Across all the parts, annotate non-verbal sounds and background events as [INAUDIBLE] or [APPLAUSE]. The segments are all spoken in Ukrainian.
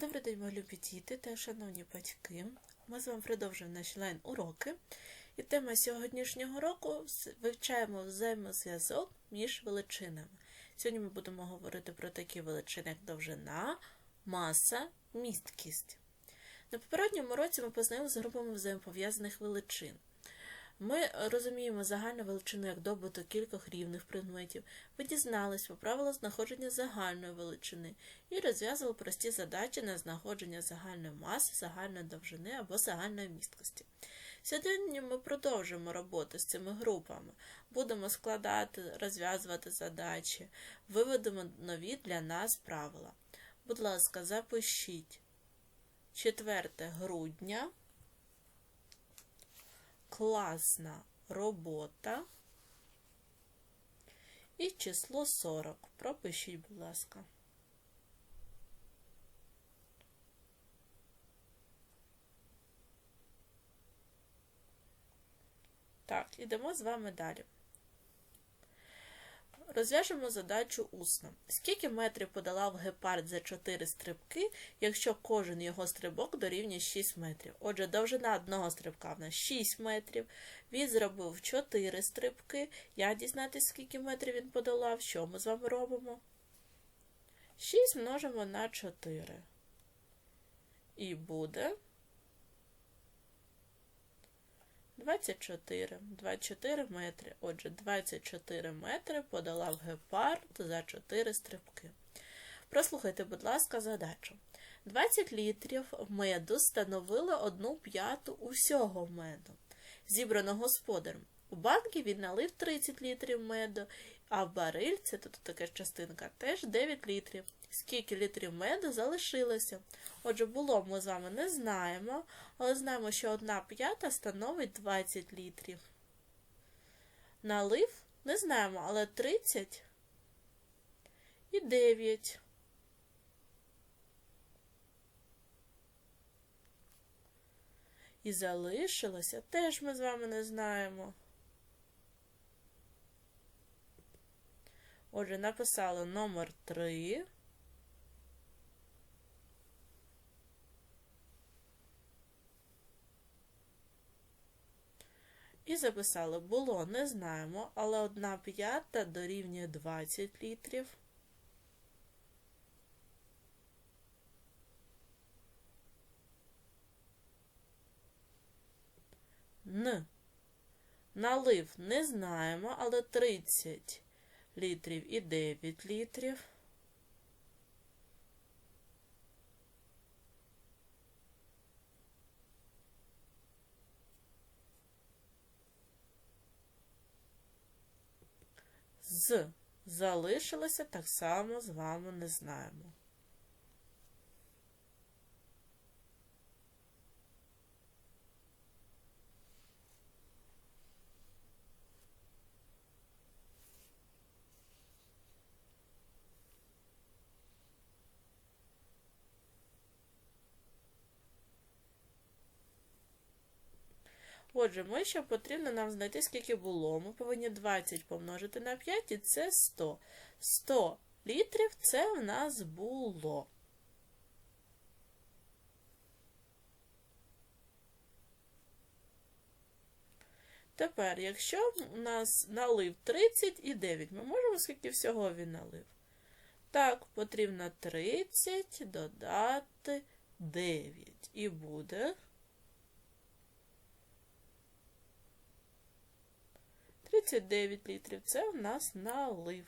Добрий день, мої любі діти та шановні батьки. Ми з вами продовжуємо наші лайн-уроки. І тема сьогоднішнього року вивчаємо взаємозв'язок між величинами. Сьогодні ми будемо говорити про такі величини, як довжина, маса, місткість. На попередньому році ми познайомилися з групами взаємопов'язаних величин. Ми розуміємо загальну величину як добуток кількох рівних предметів. Ви дізнались про правила знаходження загальної величини і розв'язували прості задачі на знаходження загальної маси, загальної довжини або загальної місткості. Сьогодні ми продовжимо роботу з цими групами. Будемо складати, розв'язувати задачі, виведемо нові для нас правила. Будь ласка, запишіть 4 грудня. Класна робота. І число 40. Пропишіть, будь ласка. Так, ідемо з вами далі. Розв'яжемо задачу усно. Скільки метрів подолав гепард за 4 стрибки, якщо кожен його стрибок дорівнює 6 метрів? Отже, довжина одного стрибка в нас 6 метрів. Він зробив 4 стрибки. Як дізнатися, скільки метрів він подолав? Що ми з вами робимо? 6 множимо на 4. І буде 24. 24 метри. Отже, 24 метри подолав гепард за 4 стрибки. Прослухайте, будь ласка, задачу. 20 літрів меду становили 1 п'яту усього меду, зібраного господарем. У банки він налив 30 літрів меду, а в барильці, тут така частинка, теж 9 літрів. Скільки літрів меду залишилося? Отже, було ми з вами не знаємо, але знаємо, що 1 п'ята становить 20 літрів. Налив не знаємо, але 30 і 9. І залишилося теж ми з вами не знаємо. Отже, написали номер 3. І записали було, не знаємо, але 1 п'ята дорівнює 20 літрів. Н. Налив не знаємо, але 30 літрів і 9 літрів. З залишилося так само з вами не знаємо. Отже, ми ще потрібно нам знайти, скільки було. Ми повинні 20 помножити на 5, і це 100. 100 літрів це в нас було. Тепер, якщо у нас налив 30 і 9, ми можемо скільки всього він налив? Так, потрібно 30 додати 9. І буде 39 літрів. Це в нас налив.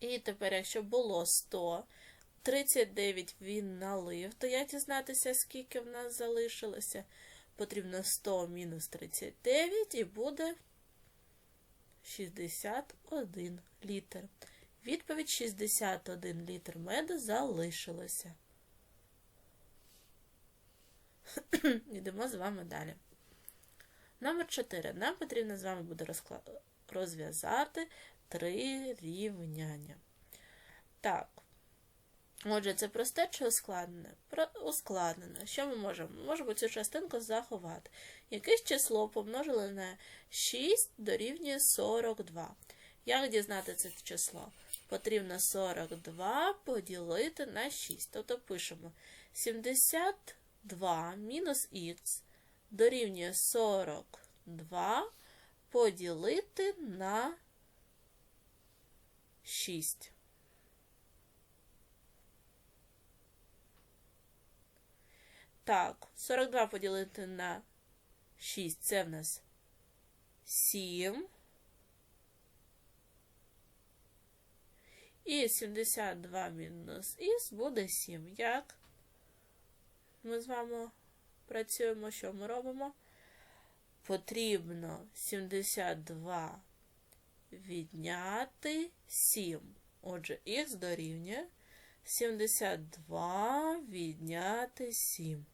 І тепер, якщо було 100, 39 він налив, то як дізнатися, скільки в нас залишилося? Потрібно 100 мінус 39 і буде 61 літр. Відповідь 61 літр меду залишилося. [COUGHS] Йдемо з вами далі. Номер 4. Нам потрібно з вами буде розв'язати три рівняння. Так. Отже, це просте чи ускладнене? Про... Ускладнене. Що ми можемо? Ми можемо цю частинку заховати. Якесь число помножили на 6 дорівнює 42. Як дізнати це число? Потрібно 42 поділити на 6. Тобто пишемо 72 мінус х дорівнює 42 поділити на 6. Так, 42 поділити на 6 це в нас 7. І 72 мінус х буде 7. Як? Ми з вами працюємо, що ми робимо? Потрібно 72 відняти 7. Отже, х дорівнює 72 відняти 7.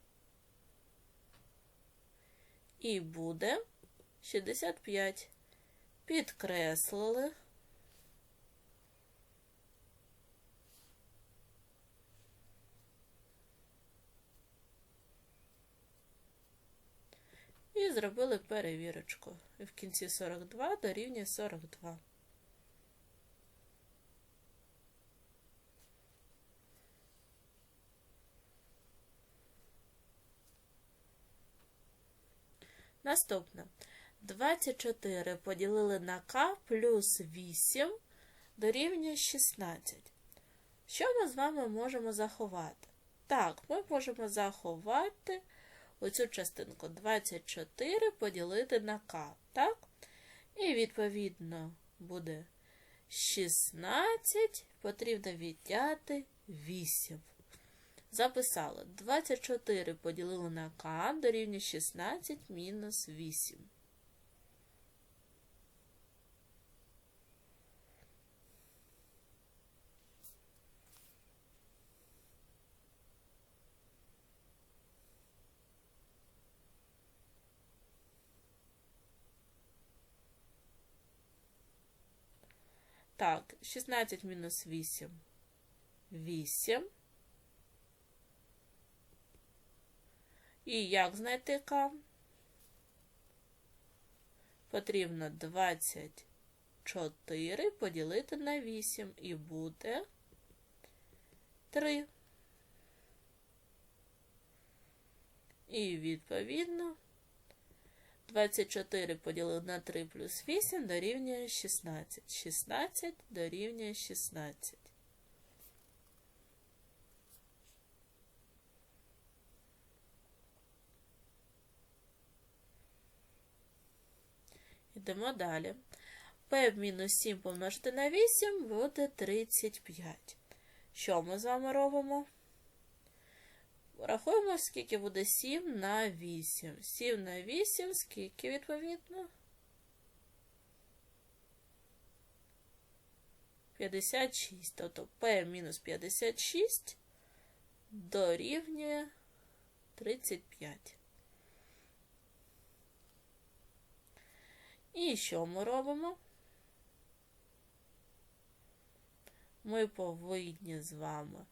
І буде 65. Підкреслили. І зробили перевірочку. І в кінці 42 дорівнює 42. Наступне. 24 поділили на k плюс 8 дорівнює 16. Що ми з вами можемо заховати? Так, ми можемо заховати оцю частинку 24 поділити на k, так? І, відповідно, буде 16, потрібно відняти 8. Записали 24 поділили на k дорівнює 16 мінус 8. Так, 16 мінус 8. 8. І як знайти К? Потрібно 24 поділити на 8 і буде 3. І відповідно 24 поділити на 3 плюс 8 дорівнює 16. 16 дорівнює 16. Йдемо далі. В мінус 7 помножити на 8 буде 35. Що ми з вами робимо? Рахуємо, скільки буде 7 на 8. 7 на 8, скільки відповідно? 56. Тобто P мінус 56 дорівнює 35. І що ми робимо? Ми повинні з вами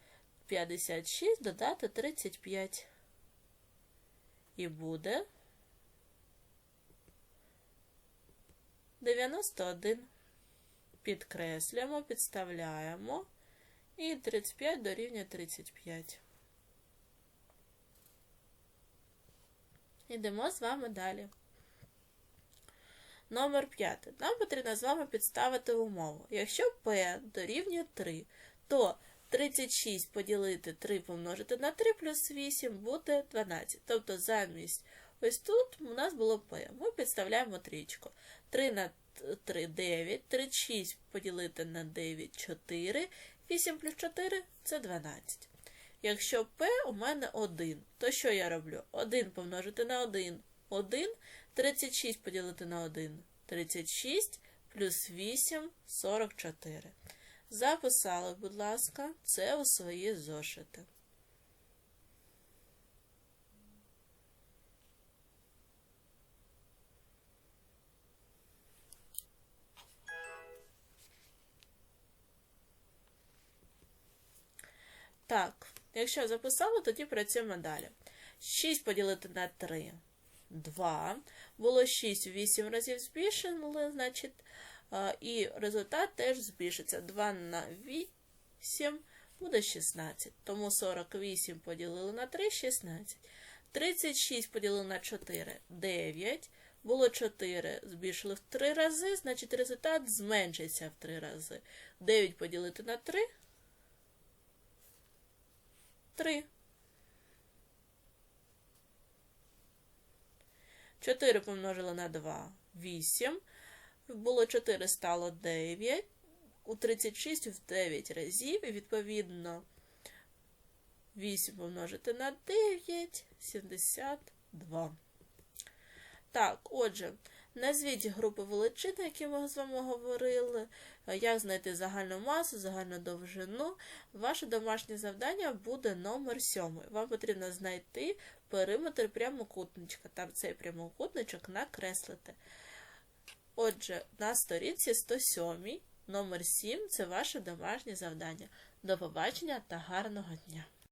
56 додати 35. І буде 91. Підкреслюємо, підставляємо. І 35 дорівнює 35. Йдемо з вами далі. Номер 5. Нам потрібно з вами підставити умову. Якщо P дорівнює 3, то 36 поділити 3 помножити на 3 плюс 8 буде 12. Тобто замість ось тут у нас було P. Ми підставляємо трічку. 3 на 3 9, 36 поділити на 9 4, 8 плюс 4 це 12. Якщо P у мене 1, то що я роблю? 1 помножити на 1 1, 36 поділити на 1 36 плюс 8 44. Записали, будь ласка, це у свої зошити. Так, якщо записали, тоді працюємо далі. 6 поділити на 3 2. Було 6 в 8 разів збільшили, значить, і результат теж збільшиться. 2 на 8 буде 16. Тому 48 поділили на 3 16. 36 поділили на 4 9. Було 4, збільшили в 3 рази, значить результат зменшиться в 3 рази. 9 поділити на 3 3. 4 помножили на 2 8. Було 4, стало 9. У 36 в 9 разів. І відповідно 8 помножити на 9 72. Так, отже, назвіть групи величин, які ми з вами говорили, як знайти загальну масу, загальну довжину. Ваше домашнє завдання буде номер 7. Вам потрібно знайти периметр прямокутничка. Там цей прямокутничок накреслити. Отже, на сторінці 107, номер 7 це ваше домашнє завдання. До побачення та гарного дня!